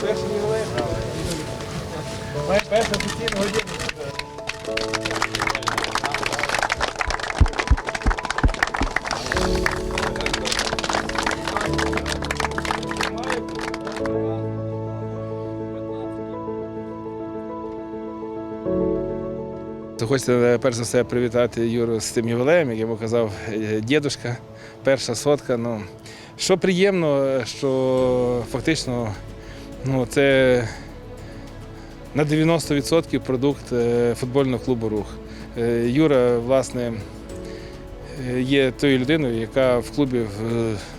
Перший ювілей. Має першу офіційну Хочеться е, перш за все привітати Юру з цим ювілеєм, як йому казав е, дідушка, перша сотка. Ну, що приємно, е, що фактично ну, це на 90% продукт е, футбольного клубу Рух. Е, Юра, власне, е, є тою людиною, яка в клубі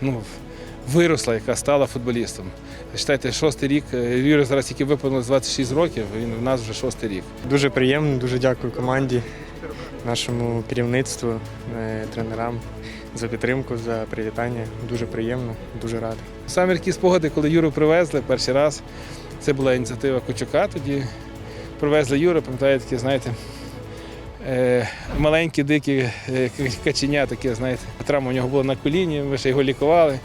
ну, виросла, яка стала футболістом. Читайте, шостий рік. Юра зараз тільки виповнилось 26 років, він в нас вже шостий рік. Дуже приємно, дуже дякую команді, нашому керівництву, е, тренерам за підтримку, за привітання. Дуже приємно, дуже радий. Саме такі спогади, коли Юру привезли перший раз, це була ініціатива Кучука тоді. Привезли Юру, пам'ятаєте, такі, знаєте, е, маленькі, дикі е, каченя, таке, знаєте, травма у нього була на коліні, ми ще його лікували.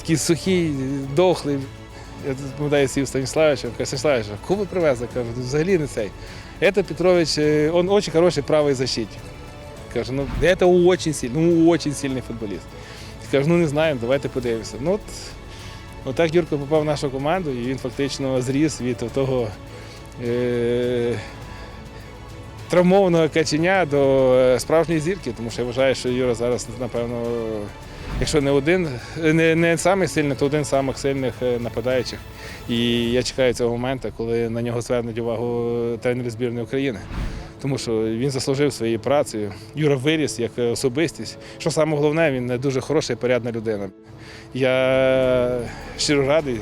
Такий сухий, дохлий. Я тут пам'ятаю, сів Станіславича, каже, Станіславич, кого ви привезли? Кажу, «Ну, взагалі не цей. Это Петрович, е, он очень хороший правий защитник. Каже, ну это очень сильный, ну очень сильний футболіст. Кажу, ну не знаю, давайте подивимося. Ну, от, отак Юрко попав в нашу команду, і він фактично зріс від того е- травмованого каченя до е, справжньої зірки, тому що я вважаю, що Юра зараз, напевно, якщо не один, не, не самий сильний, то один з самих сильних е, нападаючих. І я чекаю цього моменту, коли на нього звернуть увагу тренери збірної України. Тому що він заслужив своєю працею. Юра виріс як особистість. Що саме головне, він дуже хороша і порядна людина. Я щиро радий,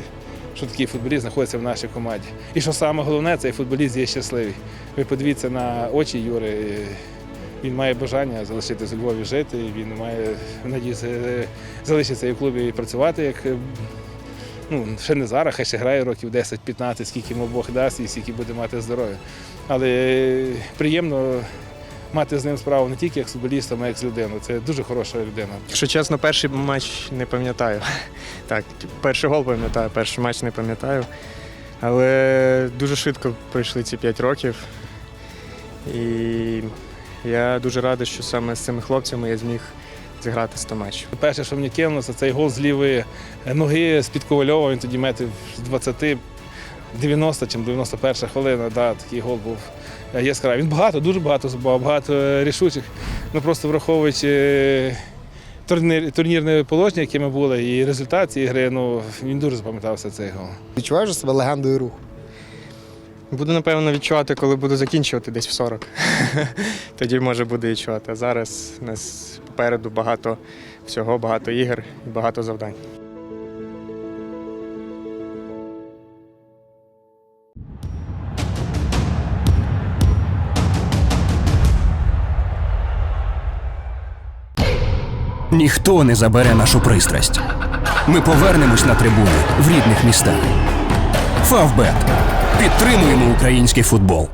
що такий футболіст знаходиться в нашій команді. І що саме головне, цей футболіст є щасливий. Ви подивіться на очі Юри. Він має бажання залишитися у Львові жити, він має надіюся, залишитися і в клубі і працювати як. е, Ну, ще не зараз, хай ще грає років 10-15, скільки йому Бог дасть і скільки буде мати здоров'я. Але е, приємно мати з ним справу не тільки як з футболістом, а як з людиною. Це дуже хороша людина. Якщо чесно, перший матч не пам'ятаю. Так, перший гол пам'ятаю, перший матч не пам'ятаю. Але дуже швидко пройшли ці 5 років. І я дуже радий, що саме з цими хлопцями я зміг зіграти 100 матчів. Перше, що мені кинулося, цей гол з лівої ноги з-під Ковальова, він тоді метрів з 20, 90 чи 91 хвилина. Да, такий гол був яскравий. Він багато, дуже багато забував, багато рішучих. Ну просто враховуючи е, турнір, турнірне положення, яке ми були, і результат цієї гри, ну він дуже запам'ятався цей гол. Відчуваєш себе легендою руху? Буду, напевно, відчувати, коли буду закінчувати десь в 40. Тоді може буде відчувати. А зараз у нас попереду багато всього, багато ігор і багато завдань. Ніхто не забере нашу пристрасть. Ми повернемось на трибуни в рідних містах. Фавбет. Підтримуємо український футбол.